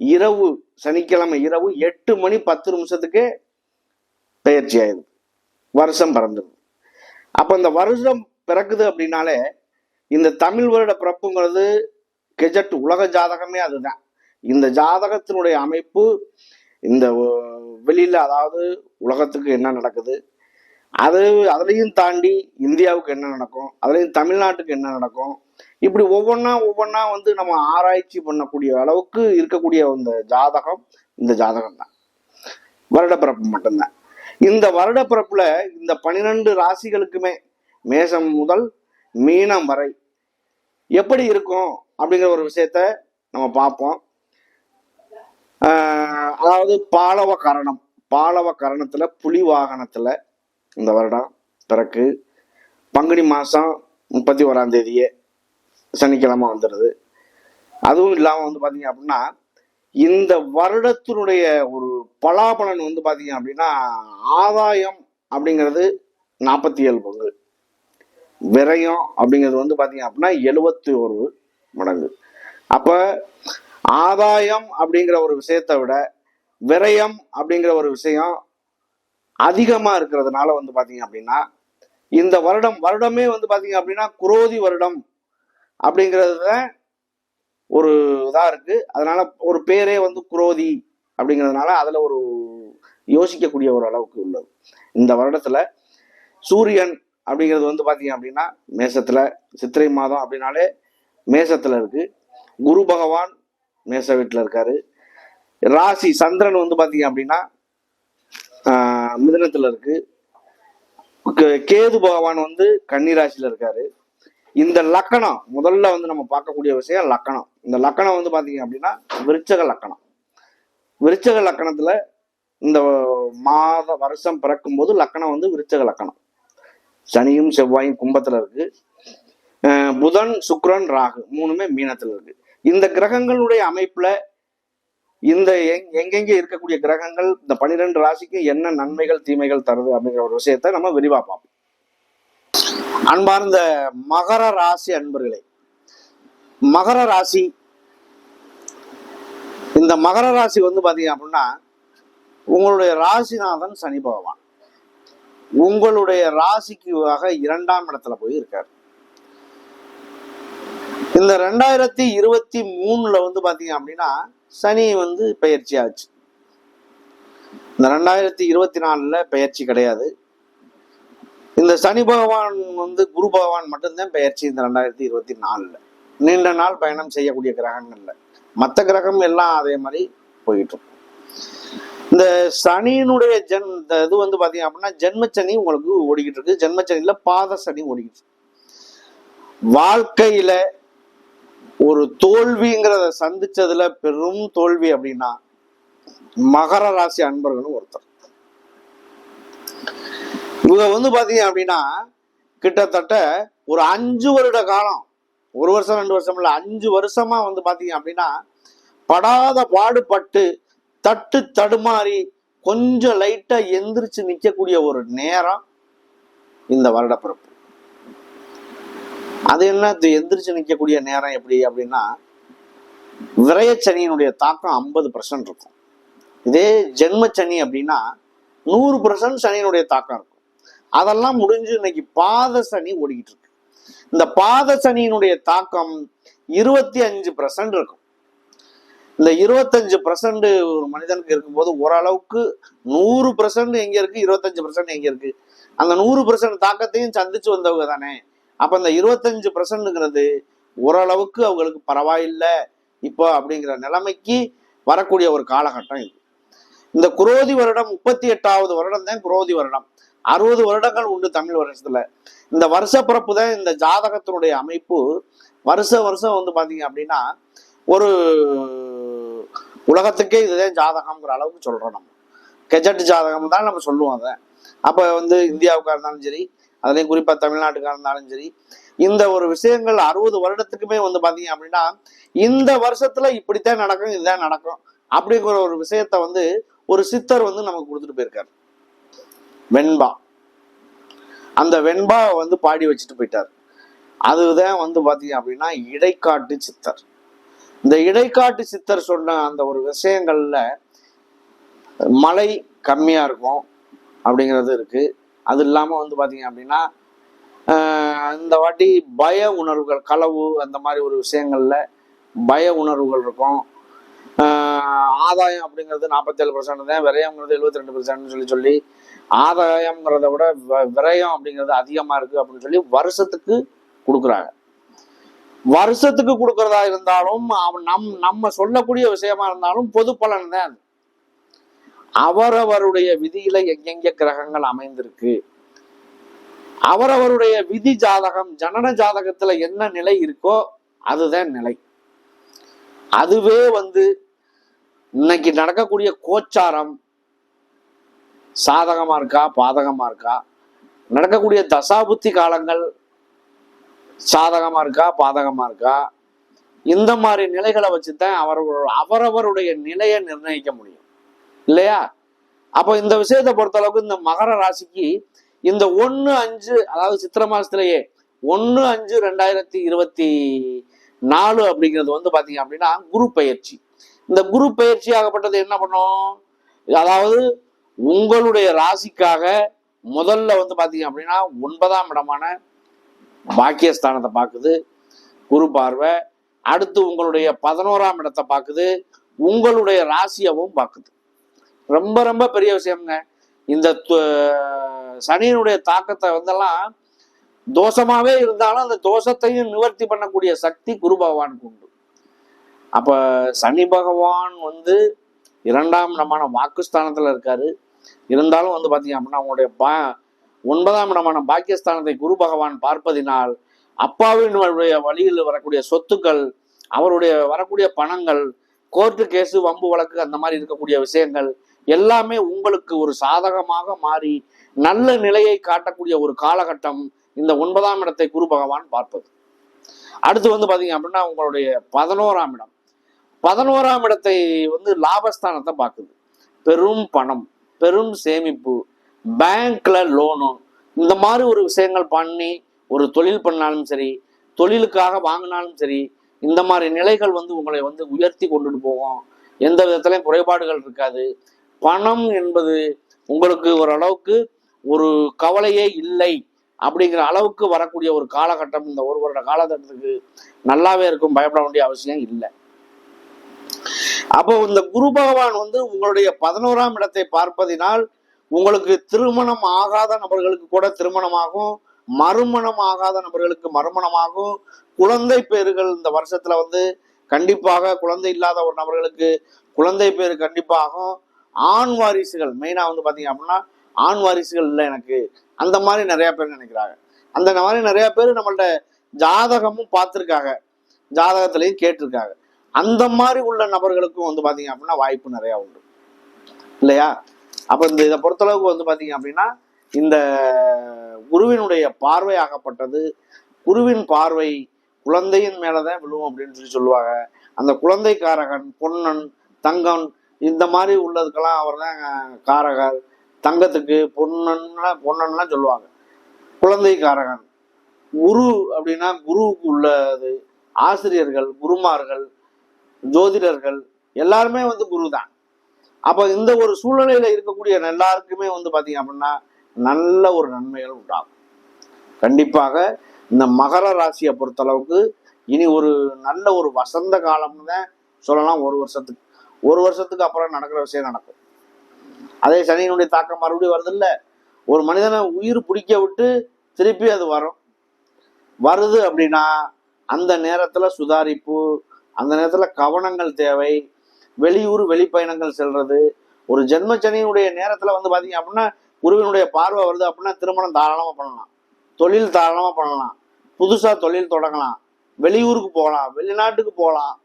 இரவு சனிக்கிழமை இரவு எட்டு மணி பத்து நிமிஷத்துக்கு பெயர்ச்சி ஆயிடுது வருஷம் பிறந்துருது அப்போ இந்த வருஷம் பிறக்குது அப்படின்னாலே இந்த தமிழ் வருட பிறப்புங்கிறது கெஜட் உலக ஜாதகமே அதுதான். இந்த ஜாதகத்தினுடைய அமைப்பு இந்த வெளியில் அதாவது உலகத்துக்கு என்ன நடக்குது அது அதுலேயும் தாண்டி இந்தியாவுக்கு என்ன நடக்கும் அதுலேயும் தமிழ்நாட்டுக்கு என்ன நடக்கும் இப்படி ஒவ்வொன்றா ஒவ்வொன்றா வந்து நம்ம ஆராய்ச்சி பண்ணக்கூடிய அளவுக்கு இருக்கக்கூடிய இந்த ஜாதகம் இந்த ஜாதகம் தான் வருடப்பிறப்பு மட்டும்தான். இந்த வருடப்பிறப்புல இந்த பனிரெண்டு ராசிகளுக்குமே மேசம் முதல் மீனம் வரை எப்படி இருக்கும் அப்படிங்கிற ஒரு விஷயத்த நம்ம பார்ப்போம். அதாவது பாலவ கரணம். பாலவ கரணத்துல புலி வாகனத்துல இந்த வருடம் பிறக்கு பங்குனி மாசம் முப்பத்தி ஓராம் தேதியே சனிக்கிழமை வந்துடுது. அதுவும் இல்லாமல் வந்து பார்த்தீங்க அப்படின்னா இந்த வருடத்தினுடைய ஒரு பலாபலன் வந்து பார்த்தீங்க அப்படின்னா ஆதாயம் அப்படிங்கிறது நாற்பத்தி ஏழு பங்கு. விரயம் அப்படிங்கிறது வந்து பார்த்தீங்க அப்படின்னா எழுபத்தி ஒரு மடங்கு. அப்போ ஆதாயம் அப்படிங்கிற ஒரு விஷயத்தை விட விரயம் அப்படிங்கிற ஒரு விஷயம் அதிகமாக இருக்கிறதுனால வந்து பார்த்தீங்க அப்படின்னா இந்த வருடம் வருடமே வந்து பார்த்தீங்க அப்படின்னா குரோதி வருடம் அப்படிங்கிறது தான் ஒரு இதாக இருக்கு. அதனால ஒரு பேரே வந்து குரோதி அப்படிங்கிறதுனால அதில் ஒரு யோசிக்கக்கூடிய ஒரு அளவுக்கு உள்ளது. இந்த வருடத்தில் சூரியன் அப்படிங்கிறது வந்து பார்த்தீங்க அப்படின்னா மேசத்தில் சித்திரை மாதம் அப்படின்னாலே மேசத்தில் இருக்குது குரு பகவான் மேச வீட்டில் இருக்காரு. ராசி சந்திரன் வந்து பார்த்தீங்க அப்படின்னா மிதனத்தில் இருக்குது கே- கேது பகவான் வந்து கன்னிராசியில் இருக்காரு. இந்த லக்கணம் முதல்ல வந்து நம்ம பார்க்கக்கூடிய விஷயம் லக்கணம். இந்த லக்கணம் வந்து பார்த்தீங்க அப்படின்னா விருச்சக லக்கணம். விருச்சக லக்கணத்துல இந்த மாத வருஷம் பிறக்கும் போது லக்கணம் வந்து விருச்சக லக்கணம். சனியும் செவ்வாயும் கும்பத்துல இருக்கு. அஹ் புதன் சுக்ரன் ராகு மூணுமே மீனத்துல இருக்கு. இந்த கிரகங்களுடைய அமைப்புல இந்த எங்- இருக்கக்கூடிய கிரகங்கள் இந்த பனிரெண்டு ராசிக்கு என்ன நன்மைகள் தீமைகள் தருது அப்படிங்கிற ஒரு விஷயத்த நம்ம விரிவா பார்ப்போம். அன்பார்ந்த மகர ராசி அன்பர்களே மகர ராசி இந்த மகர ராசி வந்து பாத்தீங்க அப்படின்னா உங்களுடைய ராசிநாதன் சனி பகவான். உங்களுடைய ராசிக்கு ஆக இரண்டாம் இடத்துல போய் இருக்கார். இந்த ரெண்டாயிரத்தி இருபத்தி மூணுல வந்து பாத்தீங்க அப்படின்னா சனி வந்து பயிற்சி ஆச்சு. இந்த ரெண்டாயிரத்தி இருபத்தி நாலுல பயிற்சி கிடையாது. இந்த சனி பகவான் வந்து குரு பகவான் மட்டும்தான் பெயர்ச்சி இந்த ரெண்டாயிரத்தி இருபத்தி நாலுல. நீண்ட நாள் பயணம் செய்யக்கூடிய கிரகங்கள்ல மற்ற கிரகம் எல்லாம் அதே மாதிரி போயிட்டு இருக்கும் இந்த சனியினுடைய ஜென் இந்த இது வந்து பாத்தீங்க அப்படின்னா ஜென்மச்சனி உங்களுக்கு ஓடிக்கிட்டு இருக்கு. ஜென்மச்சனியில பாத சனி ஓடிக்கிட்டு இருக்கு. வாழ்க்கையில ஒரு தோல்விங்கிறத சந்திச்சதுல பெரும் தோல்வி அப்படின்னா மகர ராசி அன்பர்களும் ஒருத்தர். இவங்க வந்து பார்த்தீங்க அப்படின்னா கிட்டத்தட்ட ஒரு அஞ்சு வருட காலம் ஒரு வருஷம் ரெண்டு வருஷம் இல்லை அஞ்சு வருஷமா வந்து பார்த்தீங்க அப்படின்னா படாத பாடுபட்டு தட்டு தடுமாறி கொஞ்சம் லைட்டா எந்திரிச்சு நிற்கக்கூடிய ஒரு நேரம் இந்த வருடப்பிறப்பு. அது என்ன? இது எந்திரிச்சு நிற்கக்கூடிய நேரம் எப்படி அப்படின்னா விரயச்சனியினுடைய தாக்கம் ஐம்பது பர்சன்ட் இருக்கும். இதே ஜென்மச்சனி அப்படின்னா நூறு பர்சன்ட் சனியினுடைய தாக்கம் இருக்கும். அதெல்லாம் முடிஞ்சு இன்னைக்கு பாத சனி ஓடிக்கிட்டு இருக்கு. இந்த பாத சனியினுடைய தாக்கம் இருபத்தி அஞ்சு பர்சன்ட் இருக்கும். இந்த இருபத்தஞ்சு பர்சன்ட் ஒரு மனிதனுக்கு இருக்கும்போது ஓரளவுக்கு நூறு பர்சன்ட் எங்க இருக்கு? இருபத்தஞ்சு பர்சன்ட் எங்க இருக்கு? அந்த நூறு பர்சன்ட் தாக்கத்தையும் சந்திச்சு வந்தவங்க தானே. அப்ப இந்த இருபத்தஞ்சு பர்சன்ட்ங்கிறது ஓரளவுக்கு அவங்களுக்கு பரவாயில்லை. இப்போ அப்படிங்கிற நிலைமைக்கு வரக்கூடிய ஒரு காலகட்டம் இது. இந்த குரோதி வருடம் முப்பத்தி எட்டாவது வருடம் தான் குரோதி வருடம். அறுபது வருடங்கள் உண்டு தமிழ் வருஷத்துல. இந்த வருஷ பிறப்பு தான் இந்த ஜாதகத்தினுடைய அமைப்பு. வருஷ வருஷம் வந்து பாத்தீங்க அப்படின்னா ஒரு உலகத்துக்கே இதுதான் ஜாதகம்ங்கிற அளவுக்கு சொல்றோம் நம்ம. கெஜட் ஜாதகம் தான் நம்ம சொல்லுவோம் அதை. அப்போ வந்து இந்தியாவுக்கா இருந்தாலும் சரி அதுலேயும் குறிப்பாக தமிழ்நாட்டுக்கா இருந்தாலும் சரி இந்த ஒரு விஷயங்கள் அறுபது வருடத்துக்குமே வந்து பார்த்தீங்க அப்படின்னா இந்த வருஷத்துல இப்படித்தான் நடக்கும் இதுதான் நடக்கும் அப்படிங்கிற ஒரு விஷயத்த வந்து ஒரு சித்தர் வந்து நமக்கு கொடுத்துட்டு போயிருக்காரு. வெண்பா. அந்த வெண்பா வந்து பாடி வச்சுட்டு போயிட்டார். அதுதான் வந்து பார்த்தீங்க அப்படின்னா இடைக்காட்டு சித்தர். இந்த இடைக்காட்டு சித்தர் சொன்ன அந்த ஒரு விஷயங்கள்ல மழை கம்மியா இருக்கும் அப்படிங்கிறது இருக்கு. அது இல்லாம வந்து பார்த்தீங்க அப்படின்னா இந்த வாட்டி பய உணர்வுகள் களவு அந்த மாதிரி ஒரு விஷயங்கள்ல பய உணர்வுகள் இருக்கும். ஆதாயம் அப்படிங்கிறது நாற்பத்தேழு பர்சன்ட் தான் விரயம்ங்கிறது எழுபத்தி ரெண்டு பர்சன்ட்னு சொல்லி சொல்லி ஆதாயம்ங்கிறத விட வ- விரயம் அப்படிங்கிறது அதிகமா இருக்கு அப்படின்னு சொல்லி வருஷத்துக்கு கொடுக்குறாங்க. வருஷத்துக்கு கொடுக்கறதா இருந்தாலும் அவன் நம் நம்ம சொல்லக்கூடிய விஷயமா இருந்தாலும் பொது பலன் தான் அது. அவரவருடைய விதியில எங்கெங்க கிரகங்கள் அமைந்திருக்கு? அவரவருடைய விதி ஜாதகம் ஜனன ஜாதகத்துல என்ன நிலை இருக்கோ அதுதான் நிலை. அதுவே வந்து இன்னைக்கு நடக்கக்கூடிய கோச்சாரம் சாதகமா இருக்கா பாதகமா இருக்கா? நடக்கக்கூடிய தசாபுத்தி காலங்கள் சாதகமா இருக்கா பாதகமா இருக்கா? இந்த மாதிரி நிலைகளை வச்சுதான் அவர்கள் அவரவருடைய நிலையை நிர்ணயிக்க முடியும். இல்லையா? அப்போ இந்த விஷயத்தை பொறுத்த அளவுக்கு இந்த மகர ராசிக்கு இந்த ஒன்று அஞ்சு அதாவது சித்திர மாசத்திலேயே ஒன்று அஞ்சு ரெண்டாயிரத்தி இருபத்தி நாலு அப்படிங்கிறது வந்து பாத்தீங்க அப்படின்னா குரு பயிற்சி. இந்த குரு பயிற்சி ஆகப்பட்டது என்ன பண்ணும்? அதாவது உங்களுடைய ராசிக்காக முதல்ல வந்து பாத்தீங்க அப்படின்னா ஒன்பதாம் இடமான பாக்கியஸ்தானத்தை பார்க்குது குரு பார்வை. அடுத்து உங்களுடைய பதினோராம் இடத்தை பார்க்குது உங்களுடைய ராசியவும் பார்க்குது ரொம்ப ரொம்ப பெரிய விஷயம்ங்க. இந்த சனியினுடைய தாக்கத்தை வந்தெல்லாம் தோஷமாவே இருந்தாலும் அந்த தோஷத்தையும் நிவர்த்தி பண்ணக்கூடிய சக்தி குரு பகவானுக்கு உண்டு. அப்ப சனி பகவான் வந்து இரண்டாம் இடமான வாக்குஸ்தானத்துல இருக்காரு. இருந்தாலும் வந்து பாத்தீங்க அப்படின்னா அவங்களுடைய பா ஒன்பதாம் இடமான பாக்கியஸ்தானத்தை குரு பகவான் பார்ப்பதினால் அப்பாவினுடைய வழியில் வரக்கூடிய சொத்துக்கள் அவருடைய வரக்கூடிய பணங்கள் கோர்ட்டு கேஸு வம்பு வழக்கு அந்த மாதிரி இருக்கக்கூடிய விஷயங்கள் எல்லாமே உங்களுக்கு ஒரு சாதகமாக மாறி நல்ல நிலையை காட்டக்கூடிய ஒரு காலகட்டம் இந்த ஒன்பதாம் இடத்தை குரு பகவான் பார்ப்பது. அடுத்து வந்து பாத்தீங்க அப்படின்னா உங்களுடைய பதினோராம் இடம். பதினோராம் இடத்தை வந்து லாபஸ்தானத்தை பார்க்குது. பெரும் பணம் பெரும் சேமிப்பு பேங்க்ல லோனு இந்த மாதிரி ஒரு விஷயங்கள் பண்ணி ஒரு தொழில் பண்ணாலும் சரி தொழிலுக்காக வாங்கினாலும் சரி இந்த மாதிரி நிலைகள் வந்து உங்களை வந்து உயர்த்தி கொண்டுட்டு போகும். எந்த விதத்துலையும் குறைபாடுகள் இருக்காது. பணம் என்பது உங்களுக்கு ஓரளவுக்கு ஒரு கவலையே இல்லை அப்படிங்கிற அளவுக்கு வரக்கூடிய ஒரு காலகட்டம் இந்த ஒரு வருட காலகட்டத்துக்கு நல்லாவே இருக்கும் பயப்பட வேண்டிய அவசியம் இல்லை. அப்போ இந்த குரு பகவான் வந்து உங்களுடைய பதினோராம் இடத்தை பார்ப்பதினால் உங்களுக்கு திருமணம் ஆகாத நபர்களுக்கு கூட திருமணமாகும் மறுமணம் ஆகாத நபர்களுக்கு மறுமணமாகும். குழந்தை பேர்கள் இந்த வருஷத்துல வந்து கண்டிப்பாக குழந்தை இல்லாத ஒரு நபர்களுக்கு குழந்தை பேர் கண்டிப்பாகும். ஆண் வாரிசுகள் மெயினா வந்து பாத்தீங்க அப்படின்னா ஆண் வாரிசுகள் இல்லை எனக்கு. அந்த மாதிரி நிறைய பேர் நினைக்கிறாங்க. அந்த மாதிரி நிறைய பேர் நம்மள்ட்ட ஜாதகமும் பார்த்துருக்காங்க. ஜாதகத்திலையும் கேட்டிருக்காங்க. அந்த மாதிரி உள்ள நபர்களுக்கும் வந்து பாத்தீங்க அப்படின்னா வாய்ப்பு நிறைய உண்டு. இல்லையா? அப்ப இந்த இதை பொறுத்தளவுக்கு வந்து பாத்தீங்க அப்படின்னா இந்த குருவினுடைய பார்வை ஆகப்பட்டது. குருவின் பார்வை குழந்தையின் மேலதான் விழுவும் அப்படின்னு சொல்லி சொல்லுவாங்க. அந்த குழந்தைக்காரகன் பொன்னன் தங்கம் இந்த மாதிரி உள்ளதுக்கெல்லாம் அவர் தான் காரகர். தங்கத்துக்கு பொன்னன்னா பொன்னன்லாம் சொல்லுவாங்க. குழந்தை காரகன் குரு அப்படின்னா குருவுக்கு உள்ளது. ஆசிரியர்கள் குருமார்கள் ஜோதிடர்கள் எல்லாருமே வந்து குரு தான் அப்போ இந்த ஒரு சூழ்நிலையில இருக்கக்கூடிய எல்லாருக்குமே வந்து பார்த்தீங்க அப்படின்னா நல்ல ஒரு நன்மைகள் உண்டாகும். கண்டிப்பாக இந்த மகர ராசியை பொறுத்தளவுக்கு இனி ஒரு நல்ல ஒரு வசந்த காலம்னு தான் சொல்லலாம் ஒரு வருஷத்துக்கு. ஒரு வருஷத்துக்கு அப்புறம் நடக்கிற விஷயம் நடக்கும். அதே சனியினுடைய தாக்கம் மறுபடியும் வருது இல்லை ஒரு மனிதனை உயிர் பிடிக்க விட்டு திருப்பி அது வரும். வருது அப்படின்னா அந்த நேரத்தில் சுதாரிப்பு அந்த நேரத்துல கவனங்கள் தேவை. வெளியூர் வெளிப்பயணங்கள் செல்றது. ஒரு ஜென்மச்சனியினுடைய நேரத்துல வந்து பாத்தீங்க அப்படின்னா குருவினுடைய பார்வை வருது அப்படின்னா திருமணம் தாராளமா பண்ணலாம். தொழில் தாராளமா பண்ணலாம். புதுசா தொழில் தொடங்கலாம். வெளியூருக்கு போகலாம். வெளிநாட்டுக்கு போகலாம்.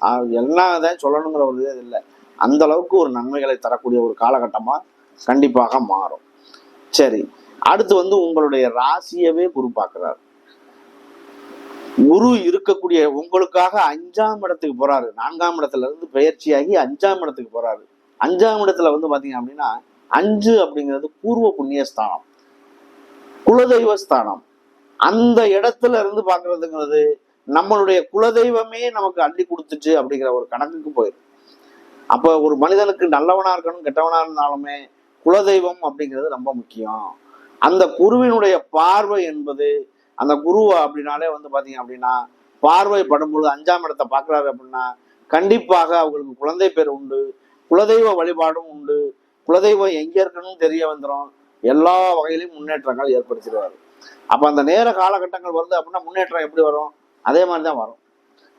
ஆஹ் எல்லாம் தான் சொல்லணுங்கிற ஒரு இது இல்லை. அந்த அளவுக்கு ஒரு நன்மைகளை தரக்கூடிய ஒரு காலகட்டமா கண்டிப்பாக மாறும். சரி அடுத்து வந்து உங்களுடைய ராசியவே குறிப்பாக்குறாரு குரு இருக்கக்கூடிய உங்களுக்காக அஞ்சாம் இடத்துக்கு போறாரு. நான்காம் இடத்துல இருந்து பயிற்சியாகி அஞ்சாம் இடத்துக்கு போறாரு. அஞ்சாம் இடத்துல வந்து பாத்தீங்க அப்படின்னா அஞ்சு அப்படிங்கிறது பூர்வ புண்ணிய ஸ்தானம். குலதெய்வ ஸ்தானம். அந்த இடத்துல இருந்து பாக்குறதுங்கிறது நம்மளுடைய குலதெய்வமே நமக்கு அள்ளி கொடுத்துச்சு அப்படிங்கிற ஒரு கணக்குக்கு போயிடும். அப்ப ஒரு மனிதனுக்கு நல்லவனா இருக்கணும் கெட்டவனா இருந்தாலுமே குலதெய்வம் அப்படிங்கிறது ரொம்ப முக்கியம். அந்த குருவினுடைய பார்வை என்பது அந்த குரு அப்படின்னாலே வந்து பார்த்தீங்க அப்படின்னா பார்வை படும்பொழுது அஞ்சாம் இடத்தை பார்க்குறாரு அப்படின்னா கண்டிப்பாக அவங்களுக்கு குழந்தை பேர் உண்டு குலதெய்வ வழிபாடும் உண்டு குலதெய்வம் எங்கே இருக்கணும்னு தெரிய வந்துடும் எல்லா வகையிலையும் முன்னேற்றங்கள் ஏற்படுத்திடுவார். அப்போ அந்த நேர காலகட்டங்கள் வருது அப்படின்னா முன்னேற்றம் எப்படி வரும்? அதே மாதிரி தான் வரும்.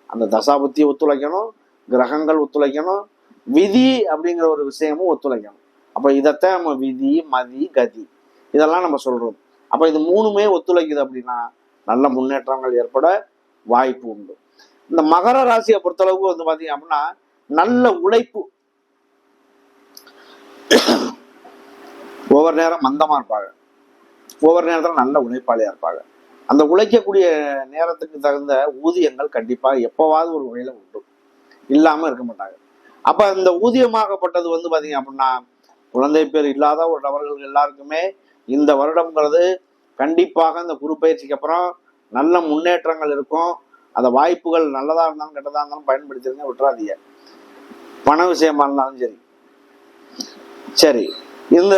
அந்த தசாபுத்தி ஒத்துழைக்கணும் கிரகங்கள் ஒத்துழைக்கணும் விதி அப்படிங்கிற ஒரு விஷயமும் ஒத்துழைக்கணும். அப்போ இதைத்தான் நம்ம விதி மதி கதி இதெல்லாம் நம்ம சொல்கிறோம் அப்போ இது மூணுமே ஒத்துழைக்குது அப்படின்னா நல்ல முன்னேற்றங்கள் ஏற்பட வாய்ப்பு உண்டு. இந்த மகர ராசியை பொறுத்தளவுக்கு வந்து பார்த்தீங்க அப்படின்னா நல்ல உழைப்பு. ஒவ்வொரு நேரம் மந்தமா இருப்பாங்க. ஒவ்வொரு நேரத்தில் நல்ல உழைப்பாளியாக இருப்பாங்க. அந்த உழைக்கக்கூடிய நேரத்துக்கு தகுந்த ஊதியங்கள் கண்டிப்பாக எப்பவாவது ஒரு வகையில் உண்டு. இல்லாமல் இருக்க மாட்டாங்க. அப்போ இந்த ஊதியமாகப்பட்டது வந்து பார்த்தீங்க அப்படின்னா குழந்தை பேர் இல்லாத ஒரு நபர்கள் எல்லாருக்குமே இந்த வருடம்ங்கிறது கண்டிப்பாக இந்த குரு பயிற்சிக்கு அப்புறம் நல்ல முன்னேற்றங்கள் இருக்கும். அந்த வாய்ப்புகள் நல்லதாக இருந்தாலும் கெட்டதாக இருந்தாலும் பயன்படுத்திருங்க விட்டுறாதீங்க. பண விஷயமா இருந்தாலும் சரி. சரி. இந்த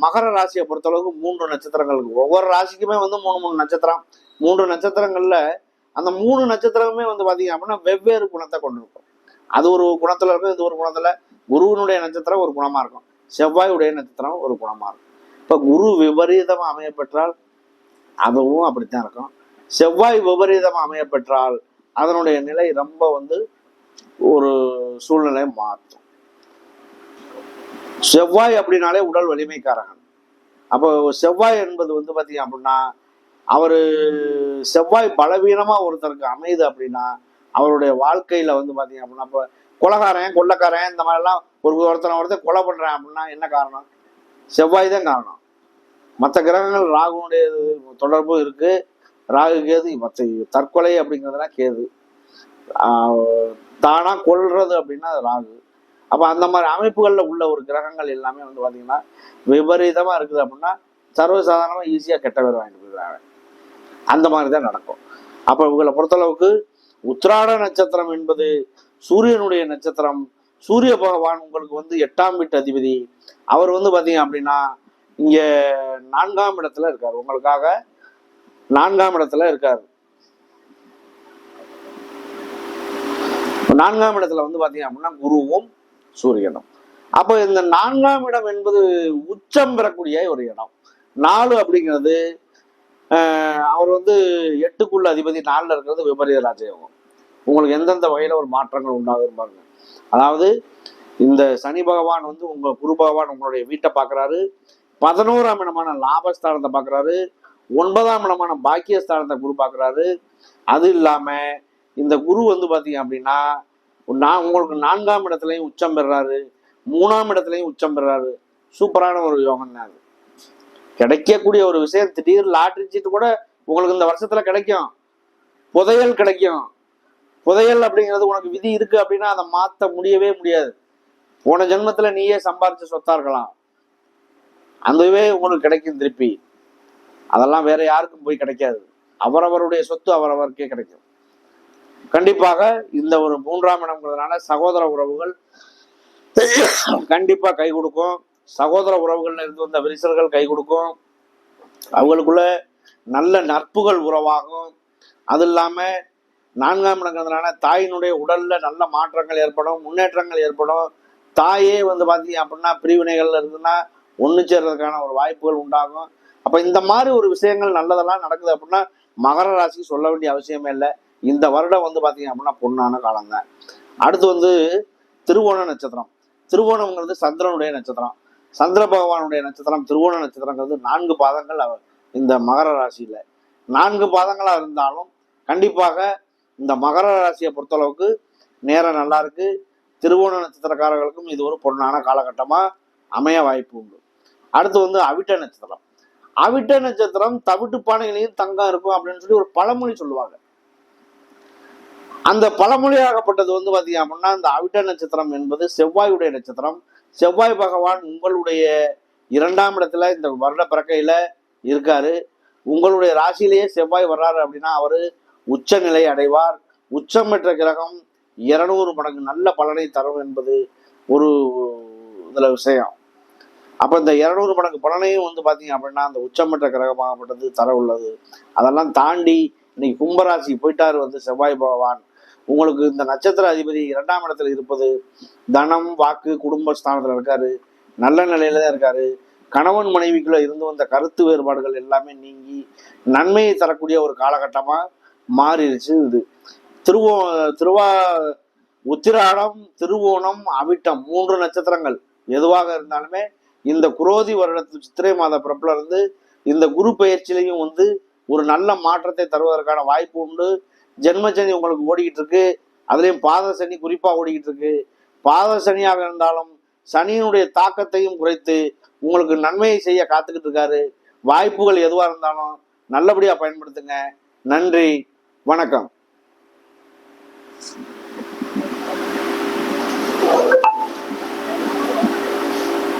மகர ராசியை பொறுத்தளவுக்கு மூன்று நட்சத்திரங்களுக்கு ஒவ்வொரு ராசிக்குமே வந்து மூணு மூணு நட்சத்திரம். மூன்று நட்சத்திரங்கள்ல அந்த மூணு நட்சத்திரமே வந்து பார்த்தீங்க அப்படின்னா வெவ்வேறு குணத்தை கொண்டிருக்கும். அது ஒரு குணத்துல இருக்கும் இது ஒரு குணத்துல குருவினுடைய நட்சத்திரம் ஒரு குணமா இருக்கும். செவ்வாயுடைய நட்சத்திரம் ஒரு குணமா இருக்கும். இப்போ குரு விபரீதமாக அமைய பெற்றால் அதுவும் அப்படித்தான் இருக்கும். செவ்வாய் விபரீதமாக அமையப்பெற்றால் அதனுடைய நிலை ரொம்ப வந்து ஒரு சூழ்நிலை மாற்றும் செவ்வாய் அப்படின்னாலே உடல் வலிமைக்காரகன். அப்போ செவ்வாய் என்பது வந்து பார்த்தீங்க அப்படின்னா அவர் செவ்வாய் பலவீனமாக ஒருத்தருக்கு அமையுது அப்படின்னா அவருடைய வாழ்க்கையில் வந்து பார்த்தீங்க அப்படின்னா இப்போ கொலகாரன் கொள்ளக்காரன் இந்த மாதிரிலாம் ஒரு ஒருத்தனை ஒருத்தர் கொலை பண்ணுறேன் அப்படின்னா என்ன காரணம்? செவ்வாய் தான் காரணம். மற்ற கிரகங்கள் ராகுனுடைய தொடர்பு இருக்கு. ராகு கேது மற்ற தற்கொலை அப்படிங்கிறதுனா கேது. தானாக தானா அப்படின்னா அது ராகு. அப்ப அந்த மாதிரி அமைப்புகள்ல உள்ள ஒரு கிரகங்கள் எல்லாமே வந்து பாத்தீங்கன்னா விபரீதமா இருக்குது அப்படின்னா சர்வசாதாரணமா ஈஸியா கெட்ட பேர் வாங்கிட்டு போயிடுறாங்க. அந்த மாதிரி தான் நடக்கும். அப்ப இவங்களை பொறுத்தளவுக்கு உத்திராட நட்சத்திரம் என்பது சூரியனுடைய நட்சத்திரம். சூரிய பகவான் உங்களுக்கு வந்து எட்டாம் வீட்டு அதிபதி. அவர் வந்து பாத்தீங்க அப்படின்னா இங்க நான்காம் இடத்துல இருக்காரு. உங்களுக்காக நான்காம் இடத்துல இருக்காரு. நான்காம் இடத்துல வந்து பாத்தீங்க அப்படின்னா குருவும் சூரியனும். அப்போ இந்த நான்காம் இடம் என்பது உச்சம் பெறக்கூடிய ஒரு இடம். நாலு அப்படிங்கிறது ஆஹ், அவர் வந்து எட்டுக்குள்ள அதிபதி நாலுல இருக்கிறது விபரீத ராஜயோகம். உங்களுக்கு எந்தெந்த வகையில ஒரு மாற்றங்கள் உண்டாகும் பாருங்க. அதாவது இந்த சனி பகவான் வந்து உங்க குரு பகவான் உங்களுடைய வீட்டை பாக்குறாரு. பதினோராம் இடமான லாபஸ்தானத்தை பார்க்குறாரு. ஒன்பதாம் இடமான பாக்கியஸ்தானத்தை குரு பார்க்குறாரு. அது இல்லாமல் இந்த குரு வந்து பார்த்தீங்க அப்படின்னா நான் உங்களுக்கு நான்காம் இடத்துலையும் உச்சம் பெறாரு. மூணாம் இடத்துலையும் உச்சம் பெறாரு. சூப்பரான ஒரு யோகம் தான் அது. கிடைக்கக்கூடிய ஒரு விஷயம் திடீர் லாட்ரி சீட்டு கூட உங்களுக்கு இந்த வருஷத்துல கிடைக்கும். புதையல் கிடைக்கும். புதையல் அப்படிங்கிறது உனக்கு விதி இருக்கு அப்படின்னா அதை மாற்ற முடியவே முடியாது. போன ஜென்மத்துல நீயே சம்பாரிச்ச சொத்தா இருக்கலாம். அதுவே உங்களுக்கு கிடைக்கும் திருப்பி. அதெல்லாம் வேற யாருக்கும் போய் கிடைக்காது. அவரவருடைய சொத்து அவரவருக்கே கிடைக்கும். கண்டிப்பாக இந்த ஒரு மூன்றாம் இடம்ங்கிறதுனால சகோதர உறவுகள் கண்டிப்பா கை கொடுக்கும். சகோதர உறவுகள்ல இருந்து வந்த விரிசல்கள் கை கொடுக்கும். அவங்களுக்குள்ள நல்ல நட்புகள் உறவாகும் அது இல்லாம நான்காம் இடங்கிறதுனால தாயினுடைய உடல்ல நல்ல மாற்றங்கள் ஏற்படும் முன்னேற்றங்கள் ஏற்படும். தாயே வந்து பார்த்தீங்க அப்படின்னா பிரிவினைகள் இருந்துன்னா ஒன்று சேர்றதுக்கான ஒரு வாய்ப்புகள் உண்டாகும். அப்போ இந்த மாதிரி ஒரு விஷயங்கள் நல்லதெல்லாம் நடக்குது அப்படின்னா மகர ராசிக்கு சொல்ல வேண்டிய அவசியமே இல்லை. இந்த வருடம் வந்து பார்த்தீங்க அப்படின்னா பொண்ணான காலம் தான் அடுத்து வந்து திருவோண நட்சத்திரம். திருவோணம்ங்கிறது சந்திரனுடைய நட்சத்திரம். சந்திர பகவானுடைய நட்சத்திரம் திருவோண நட்சத்திரங்கிறது நான்கு பாதங்கள் அவர் இந்த மகர ராசியில். நான்கு பாதங்களாக இருந்தாலும் கண்டிப்பாக இந்த மகர ராசியை பொறுத்தளவுக்கு நேரம் நல்லா இருக்கு. திருவோண நட்சத்திரக்காரர்களுக்கும் இது ஒரு பொன்னான காலகட்டமாக அமைய வாய்ப்பு உண்டு. அடுத்து வந்து அவிட்ட நட்சத்திரம். அவிட்ட நட்சத்திரம் தவிட்டு பானைகளையும் தங்கம் இருக்கும் அப்படின்னு சொல்லி ஒரு பழமொழி சொல்லுவாங்க. அந்த பழமொழியாகப்பட்டது வந்து பாத்தீங்க அப்படின்னா இந்த அவிட்ட நட்சத்திரம் என்பது செவ்வாயுடைய நட்சத்திரம். செவ்வாய் பகவான் உங்களுடைய இரண்டாம் இடத்துல இந்த வருட பிறக்கையில இருக்காரு. உங்களுடைய ராசியிலேயே செவ்வாய் வர்றாரு அப்படின்னா அவரு உச்ச நிலை அடைவார். உச்சம் பெற்ற கிரகம் இருநூறு மடங்கு நல்ல பலனை தரும் என்பது ஒரு இதுல விஷயம். அப்போ இந்த இரநூறு மடங்கு பலனையும் வந்து பார்த்தீங்க அப்படின்னா அந்த உச்சமற்ற கிரகமாகப்பட்டது தர உள்ளது. அதெல்லாம் தாண்டி இன்னைக்கு கும்பராசி போயிட்டார் வந்து செவ்வாய் பகவான். உங்களுக்கு இந்த நட்சத்திர அதிபதி இரண்டாம் இடத்துல இருப்பது தனம் வாக்கு குடும்ப ஸ்தானத்தில் இருக்காரு நல்ல நிலையில தான் இருக்காரு. கணவன் மனைவிக்குள்ள இருந்து வந்த கருத்து வேறுபாடுகள் எல்லாமே நீங்கி நன்மையை தரக்கூடிய ஒரு காலகட்டமாக மாறிடுச்சு இது. திருவோ திருவா உத்திராடம் திருவோணம் அவிட்டம் மூன்று நட்சத்திரங்கள் எதுவாக இருந்தாலுமே இந்த குரோதி வருடத்து சித்திரை மாத பிறப்புல இருந்து இந்த குரு பயிற்சியிலையும் வந்து ஒரு நல்ல மாற்றத்தை தருவதற்கான வாய்ப்பு உண்டு. ஜென்மசனி உங்களுக்கு ஓடிக்கிட்டு இருக்கு அதுலேயும் பாத சனி குறிப்பாக ஓடிக்கிட்டு இருக்கு பாத சனியாக இருந்தாலும் சனியினுடைய தாக்கத்தையும் குறைத்து உங்களுக்கு நன்மையை செய்ய காத்துக்கிட்டு இருக்காரு வாய்ப்புகள் எதுவாக இருந்தாலும் நல்லபடியாக பயன்படுத்துங்க. நன்றி. வணக்கம்.